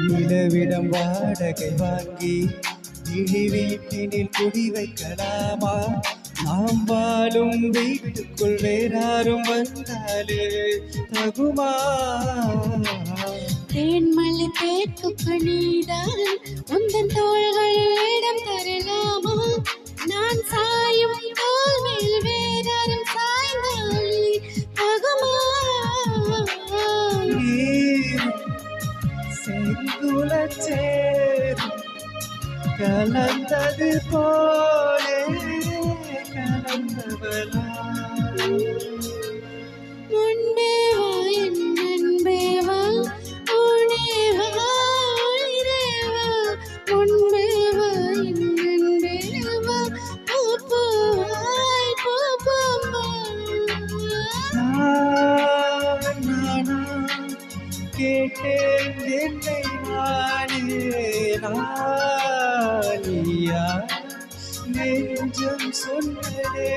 நிலவிடம் வாடகை வாங்கி இழி வீட்டினில் குடி வைக்கலாமா? நாம் வாழும் வீட்டுக்குள் வேறாரும் வந்தாலே தகுமா? தேன்மலை தேக்கு நீதான் உந்தன் தோள்களில் இடம் தரலாமா? நான் சாயும் தோல் மேல் வேறாரும் சாய்ந்தால் தகுமா? సిగ్గుల చేరు కలంతది పోలే కలంతవల கேட்டேன் என்னை நானே நானியா நெஞ்சம் சொன்னதே